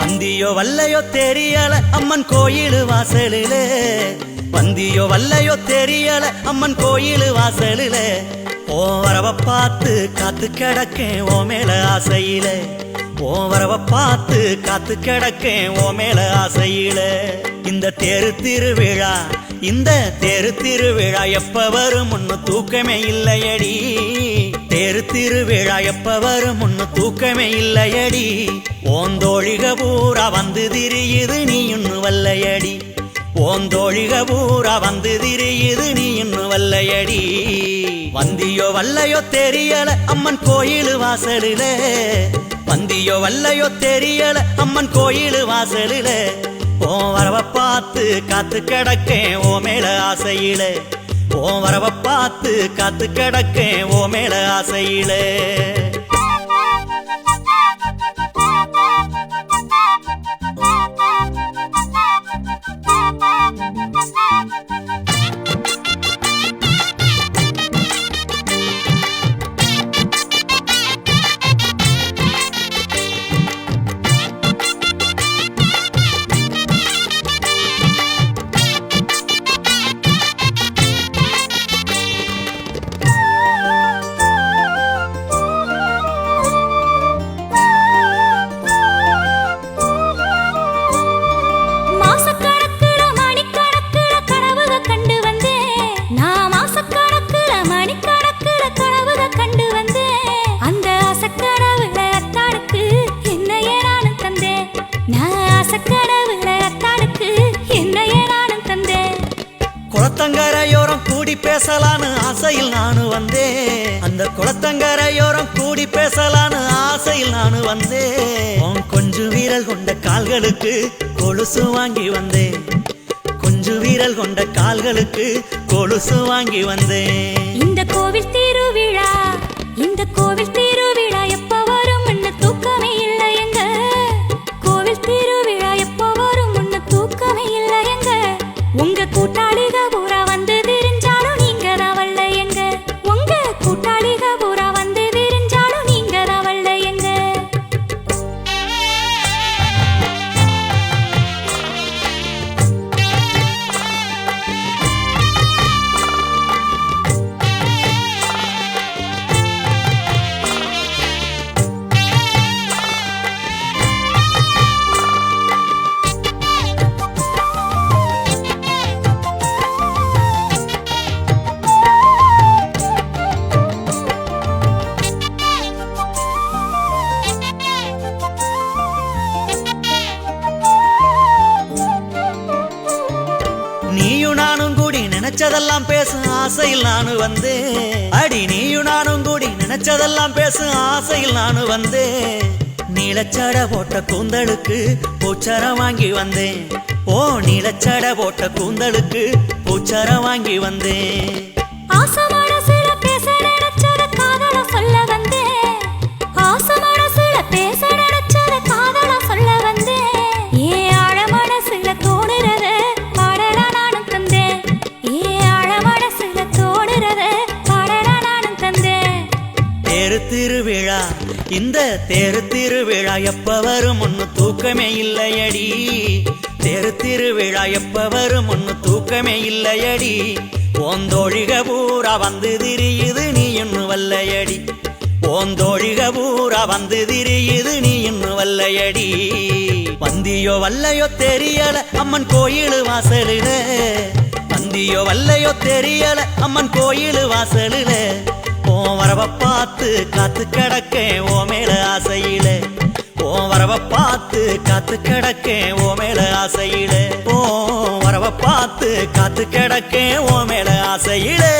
வந்தியோ வல்லையோ தெரியல அம்மன் கோயில் வாசலிலே. வந்தியோ வல்லையோ தெரியல அம்மன் கோயில் வாசலிலே. ஓ வரவ பார்த்து காத்து கிடக்கேன் ஓ மேல ஆசையில. ஓ வரவ பார்த்து காத்து கிடக்கேன் ஓ மேல ஆசையில. இந்த தேரு திருவிழா இந்த தேரு திருவிழா எப்ப வரும்? முன்னு தூக்கமே இல்லையடி. தேரு திருவிழா எப்ப வரும் முன்னு தூக்கமே இல்லையடி. ஓந்தோழிக பூரா வந்து திரியுது நீ இன்னும் வல்லையடி. ஓந்தோழிக பூரா வந்து திரியுது நீ இன்னும் வல்லையடி. வந்தியோ வல்லையோ தெரியல அம்மன் கோயில் வாசலில. வந்தியோ வல்லையோ தெரியல அம்மன் கோயில் வாசலில. ஓ வரவ பார்த்து காத்து கிடக்கேன் ஓ மேல ஆசையில. ஓ வரவ பார்த்து காத்து கிடக்கேன் ஓ மேல ஆசையிலே. அத்தானுக்கு என்னையே நானும் தந்தேன். குளத்தங்கரையோரம் கூடி பேசலான்னு ஆசையில் நானு வந்தேன். அந்த குளத்தங்கரையோரம் கூடி பேசலான்னு ஆசையில் நானு வந்தேன். உன் கொஞ்சு வீரல் கொண்ட கால்களுக்கு கொலுசு வாங்கி வந்தேன். கொஞ்சு வீரல் கொண்ட கால்களுக்கு கொலுசு வாங்கி வந்தேன். இந்த கோவில் திருவிழா இந்த கோவில் திருவிழா நானும் கூடி நினைச்சதெல்லாம் பேசும் ஆசையில் நானு வந்து. அடி நீயும் நானும் கூடி நினைச்சதெல்லாம் பேசும் ஆசையில் நானு வந்து. நீலச்சட போட்ட கூந்தலுக்கு பூச்சரம் வாங்கி வந்தேன் ஓ நீலச்சட போட்ட கூந்தலுக்கு பூச்சரம் வாங்கி வந்தேன் தேரு திருவிழா. இந்த தேரு திருவிழா எப்ப வரும்? ஒன்னு தூக்கமே இல்லையடி. தேரு திருவிழா எப்ப வரும்? ஒன்னு தூக்கமே இல்லையடி. ஓந்தோழிக பூரா வந்து திரியுது நீ இன்னும் வல்லையடி. ஓந்தோழிக பூரா வந்து திரியுது நீ இன்னும் வல்லையடி. வந்தியோ வல்லையோ தெரியல அம்மன் கோயில் வாசலில. வந்தியோ வல்லையோ தெரியல அம்மன் கோயில் வாசலில. ஓ வரவ பார்த்து காத்து கிடக்கேன் ஓ மேல ஆசையில. ஓ வரவ பார்த்து காத்து கிடக்கேன் ஓ மேல ஆசையில. ஓ வரவ பார்த்து காத்து கிடக்கேன் ஓ மேல ஆசையிலே.